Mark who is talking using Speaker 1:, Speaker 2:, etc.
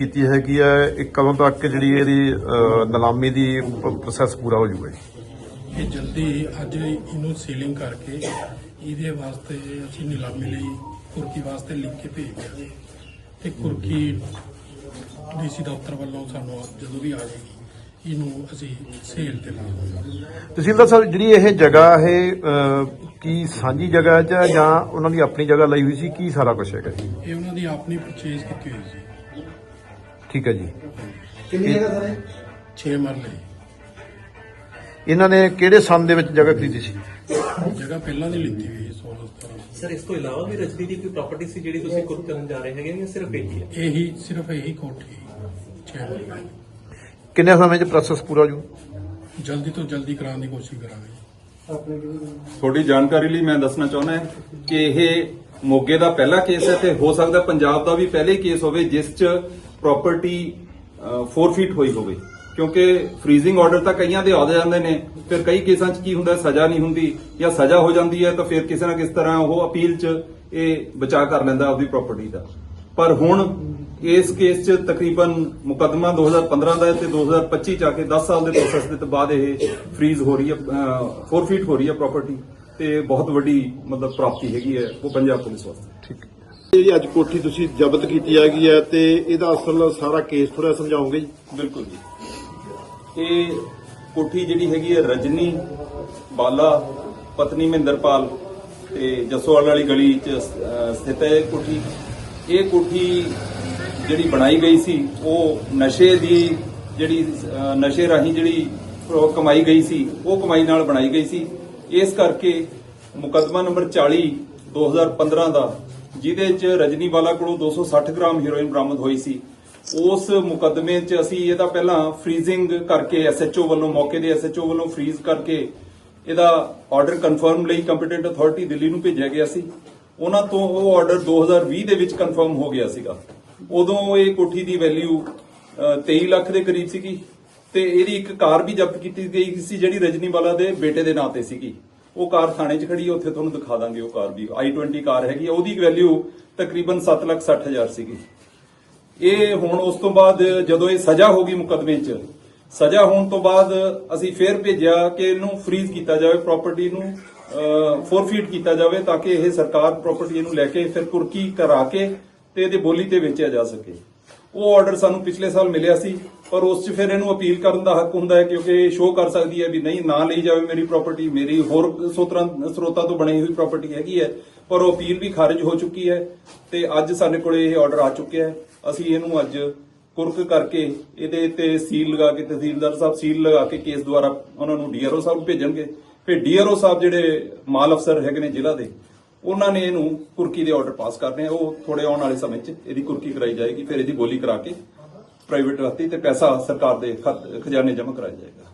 Speaker 1: ਕੀਤੀ ਹੈਗੀ ਹੈ ਇਹ ਕਦੋਂ ਤੱਕ ਜਿਹੜੀ ਇਹਦੀ ਨਿਲਾਮੀ ਦੀ ਪ੍ਰੋਸੈਸ ਪੂਰਾ ਹੋ ਜਾਊਗਾ ਜੀ?
Speaker 2: ਇਹ ਜਲਦੀ ਅੱਜ ਇਹਨੂੰ ਸੀਲਿੰਗ ਕਰਕੇ ਇਹਦੇ ਵਾਸਤੇ ਅਸੀਂ ਨਿਲਾਮੀ ਲਈ ਕੁਰਕੀ ਵਾਸਤੇ ਲਿਖ ਕੇ ਭੇਜ ਦਿਆ ਤੇ ਕੁਰਕੀ ਡੀਸੀ ਦਫ਼ਤਰ ਵੱਲੋਂ ਸਾਨੂੰ ਜਦੋਂ ਵੀ ਆ ਜਾਏਗੀ ਇਹਨੂੰ ਅਸੀਂ ਸੇਲ ਤੇ ਲਾ ਦਾਂਗੇ
Speaker 1: ਤਹਿਸੀਲਦਾਰ ਸਾਹਿਬ ਜਿਹੜੀ ਇਹ ਜਗ੍ਹਾ ਇਹ ਕੀ ਸਾਂਝੀ ਜਗ੍ਹਾ ਜਾਂ- ਉਹਨਾਂ ਦੀ ਆਪਣੀ ਜਗ੍ਹਾ ਲਈ ਹੋਈ ਸੀ? ਕੀ ਸਾਰਾ ਕੁਝ ਹੈਗਾ
Speaker 2: ਇਹ ਉਹਨਾਂ ਦੀ ਆਪਣੀ ਪਰਚੇਜ਼ ਕੀਤੀ ਹੋਈ ਸੀ।
Speaker 1: ਠੀਕ ਹੈ ਜੀ।
Speaker 3: ਕਿੰਨੀ ਜਗ੍ਹਾ ਸਰ? ਇਹ?
Speaker 2: 6 ਮਰਲੇ
Speaker 1: ਇਹਨਾਂ ਨੇ ਕਿਹੜੇ ਸੰਨ ਦੇ ਵਿੱਚ ਜਗ੍ਹਾ ਖਰੀਦੀ ਸੀ?
Speaker 2: ਜਗ੍ਹਾ ਪਹਿਲਾਂ ਦੀ ਲਿੱਤੀ ਹੋਈ ਹੈ 16 17
Speaker 4: ਸਰ ਇਸ ਤੋਂ ਇਲਾਵਾ ਵੀ ਰਜਨੀ ਦੀ ਕੋਈ ਪ੍ਰਾਪਰਟੀ ਸੀ ਜਿਹੜੀ ਤੁਸੀਂ ਕੁਰਕ ਕਰਨ ਜਾ ਰਹੇ ਹੈਗੇ ਜਾਂ ਸਿਰਫ ਇਹੀ ਹੈ?
Speaker 2: ਇਹੀ ਸਿਰਫ ਇਹੀ ਕੋਠੀ 6 ਮਰਲੇ
Speaker 1: ਕਿੰਨੇ ਸਮੇਂ 'ਚ ਪ੍ਰੋਸੈਸ ਪੂਰਾ ਹੋ ਜੂ?
Speaker 2: ਜਲਦੀ ਤੋਂ ਜਲਦੀ ਕਰਾਉਣ ਦੀ ਕੋਸ਼ਿਸ਼ ਕਰਾਂਗੇ।
Speaker 5: ਥੋੜੀ ਜਾਣਕਾਰੀ ਲਈ ਮੈਂ ਦੱਸਣਾ ਚਾਹੁੰਦਾ ਹਾਂ ਕਿ ਇਹ ਮੋਗੇ ਦਾ ਪਹਿਲਾ ਕੇਸ ਹੈ ਤੇ ਹੋ ਸਕਦਾ ਪੰਜਾਬ ਦਾ ਵੀ ਪਹਿਲੇ ਕੇਸ ਹੋਵੇ ਜਿਸ 'ਚ ਪ੍ਰਾਪਰਟੀ ਫੋਰਫੀਟ ਹੋਈ ਹੋਵੇ। ਕਿਉਂਕਿ ਫ੍ਰੀਜ਼ਿੰਗ ਆਰਡਰ ਤਾਂ ਕਈਆਂ ਦੇ ਆ ਜਾਂਦੇ ਨੇ, ਫਿਰ ਕਈ ਕੇਸਾਂ 'ਚ ਕੀ ਹੁੰਦਾ, ਸਜ਼ਾ ਨਹੀਂ ਹੁੰਦੀ, ਜਾਂ ਸਜ਼ਾ ਹੋ ਜਾਂਦੀ ਹੈ ਤਾਂ ਫਿਰ ਕਿਸੇ ਨਾ ਕਿਸੇ ਤਰ੍ਹਾਂ ਉਹ ਅਪੀਲ 'ਚ ਇਹ ਬਚਾਅ ਕਰ ਲੈਂਦਾ ਆਪਦੀ ਪ੍ਰਾਪਰਟੀ ਦਾ। ਪਰ ਹੁਣ ਇਸ ਕੇਸ 'ਚ ਤਕਰੀਬਨ ਮੁਕੱਦਮਾ 2015 ਦਾ ਹੈ ਤੇ 2025 ਚ ਆ ਕੇ 10 ਸਾਲ ਦੇ ਪ੍ਰੋਸੈਸ ਦੇ ਬਾਅਦ ਇਹ ਫ੍ਰੀਜ਼ ਹੋ ਰਹੀ ਹੈ ਫੋਰਫੀਟ ਹੋ ਰਹੀ ਹੈ ਪ੍ਰਾਪਰਟੀ ਤੇ ਬਹੁਤ ਵੱਡੀ ਮਤਲਬ ਪ੍ਰਾਪਤੀ ਹੈਗੀ ਹੈ ਉਹ ਪੰਜਾਬ ਪੁਲਿਸ ਵਾਸਤੇ।
Speaker 6: ਜਿਹੜੀ ਅੱਜ ਕੋਠੀ ਤੁਸੀਂ ਜ਼ਬਤ ਕੀਤੀ ਹੈਗੀ ਹੈ ਤੇ ਇਹਦਾ ਅਸਲ ਸਾਰਾ ਕੇਸ ਥੋੜਾ ਸਮਝਾਓਗੇ ਜੀ?
Speaker 5: ਬਿਲਕੁਲ ਜੀ। ਇਹ ਕੋਠੀ ਜਿਹੜੀ ਹੈਗੀ ਹੈ ਰਜਨੀ, ਬਾਲਾ, ਪਤਨੀ ਮਹਿੰਦਰਪਾਲ ਤੇ ਜਸੋਵਾਲ ਵਾਲੀ ਗਲੀ 'ਚ ਸਥਿਤ ਹੈ ਇਹ ਕੋਠੀ। ਇਹ ਕੋਠੀ ਜਿਹੜੀ ਬਣਾਈ ਗਈ ਸੀ, ਉਹ ਨਸ਼ੇ ਦੀ ਜਿਹੜੀ ਨਸ਼ੇ ਰਾਹੀਂ ਜਿਹੜੀ ਕਮਾਈ ਗਈ ਸੀ, ਉਹ ਕਮਾਈ ਨਾਲ ਬਣਾਈ ਗਈ ਸੀ। ਇਸ ਕਰਕੇ ਮੁਕੱਦਮਾ ਨੰਬਰ 40 2015 ਦਾ ਜਿਹਦੇ 'ਚ ਰਜਨੀ ਵਾਲਾ ਕੋਲੋਂ 260 ਗ੍ਰਾਮ ਹੀਰੋਇਨ ਬਰਾਮਦ ਹੋਈ ਸੀ। ਉਸ ਮੁਕੱਦਮੇ 'ਚ ਅਸੀਂ ਇਹਦਾ ਪਹਿਲਾਂ ਫ੍ਰੀਜ਼ਿੰਗ ਕਰਕੇ ਐਸਐਚਓ ਵੱਲੋਂ, ਮੌਕੇ ਦੇ ਐਸਐਚਓ ਵੱਲੋਂ ਫ੍ਰੀਜ਼ ਕਰਕੇ ਇਹਦਾ ਆਰਡਰ ਕਨਫਰਮ ਲਈ ਕੰਪੀਟੈਂਟ ਅਥਾਰਟੀ ਦਿੱਲੀ ਨੂੰ ਭੇਜਿਆ ਗਿਆ ਸੀ। ਉਹਨਾਂ ਤੋਂ ਉਹ ਆਰਡਰ 2020 ਦੇ ਵਿੱਚ ਕਨਫਰਮ ਹੋ ਗਿਆ ਸੀਗਾ। ਉਦੋਂ ਇਹ ਕੋਠੀ ਦੀ ਵੈਲਿਊ 23 ਲੱਖ ਦੇ ਕਰੀਬ ਸੀਗੀ ਤੇ ਇਹਦੀ ਇੱਕ ਕਾਰ ਵੀ ਜ਼ਬਤ ਕੀਤੀ ਗਈ ਸੀ ਜਿਹੜੀ ਰਜਨੀਵਾਲਾ ਦੇ ਬੇਟੇ ਦੇ ਨਾਂ ਤੇ ਸੀਗੀ। ਉਹ ਕਾਰ ਥਾਣੇ 'ਚ ਖੜੀ ਹੈ ਉੱਥੇ ਤੁਹਾਨੂੰ ਦਿਖਾ ਦਾਂਗੇ ਉਹ ਕਾਰ ਵੀ i20 ਕਾਰ ਹੈਗੀ ਆ, ਉਹਦੀ ਵੈਲਿਊ ਤਕਰੀਬਨ 7 ਲੱਖ 60 ਹਜ਼ਾਰ ਸੀਗੀ। ਇਹ ਹੁਣ ਉਸ ਤੋਂ ਬਾਅਦ ਜਦੋਂ ਇਹ ਸਜ਼ਾ ਹੋ ਗਈ ਮੁਕੱਦਮੇ 'ਚ ਸਜ਼ਾ ਹੋਣ ਤੋਂ ਬਾਅਦ ਅਸੀਂ ਫੇਰ ਭੇਜਿਆ ਕਿ ਇਹਨੂੰ ਫ੍ਰੀਜ਼ ਕੀਤਾ ਜਾਵੇ ਪ੍ਰਾਪਰਟੀ ਨੂੰ ਫੋਰਫੀਟ ਕੀਤਾ ਜਾਵੇ ਤਾਂ ਕਿ ਇਹ ਸਰਕਾਰ ਪ੍ਰਾਪਰਟੀ ਨੂੰ ਲੈ ਕੇ ਫਿਰ ਕੁਰਕੀ ਕਰਾ ਕੇ ਤੇ ਇਹਦੇ ਬੋਲੀ ਤੇ ਵੇਚਿਆ ਜਾ ਸਕੇ। ਉਹ ਆਰਡਰ ਸਾਨੂੰ ਪਿਛਲੇ ਸਾਲ ਮਿਲਿਆ ਸੀ, ਪਰ ਉਸ 'ਚ ਫਿਰ ਇਹਨੂੰ ਅਪੀਲ ਕਰਨ ਦਾ ਹੱਕ ਹੁੰਦਾ ਹੈ ਕਿਉਂਕਿ ਇਹ ਸ਼ੋਅ ਕਰ ਸਕਦੀ ਹੈ ਵੀ ਨਹੀਂ, ਨਾ ਲਈ ਜਾਵੇ ਮੇਰੀ ਪ੍ਰਾਪਰਟੀ ਮੇਰੀ ਹੋਰ ਸੋਤਰਾਂ, ਸਰੋਤਾਂ ਤੋਂ ਬਣੀ ਹੋਈ ਪ੍ਰਾਪਰਟੀ ਹੈਗੀ ਹੈ, ਪਰ ਉਹ ਅਪੀਲ ਵੀ ਖਾਰਜ ਹੋ ਚੁੱਕੀ ਹੈ ਤੇ ਅੱਜ ਸਾਡੇ ਕੋਲੇ ਇਹ ਆਰਡਰ ਆ ਚੁੱਕਿਆ ਹੈ। ਅਸੀਂ ਇਹਨੂੰ ਅੱਜ ਕੁਰਕ ਕਰਕੇ ਇਹਦੇ ਤੇ ਸੀਲ ਲਗਾ ਕੇ ਤਹਿਸੀਲਦਾਰ ਸਾਹਿਬ ਸੀਲ ਲਗਾ ਕੇ ਕੇਸ ਦੁਆਰਾ ਉਹਨਾਂ ਨੂੰ ਡੀਆਰਓ ਸਾਹਿਬ ਭੇਜਣਗੇ। ਫਿਰ ਡੀਆਰਓ ਸਾਹਿਬ ਜਿਹੜੇ ਮਾਲ ਅਫਸਰ ਹੈਗੇ ਨੇ ਜ਼ਿਲ੍ਹਾ ਦੇ ਉਹਨਾਂ ਨੇ ਇਹਨੂੰ ਕੁਰਕੀ ਦੇ ਆਰਡਰ ਪਾਸ ਕਰਨੇ ਆ। ਉਹ ਥੋੜੇ ਆਉਣ ਵਾਲੇ ਸਮੇਂ 'ਚ ਇਹਦੀ ਕੁਰਕੀ ਕਰਾਈ ਜਾਏਗੀ, ਫਿਰ ਇਹਦੀ ਬੋਲੀ ਕਰਾ ਕੇ ਪ੍ਰਾਈਵੇਟ ਰਾਤੀ ਤੇ ਪੈਸਾ ਸਰਕਾਰ ਦੇ ਖਤ- ਖਜ਼ਾਨੇ ਜਮ੍ਹਾਂ ਕਰਾਇਆ ਜਾਏਗਾ।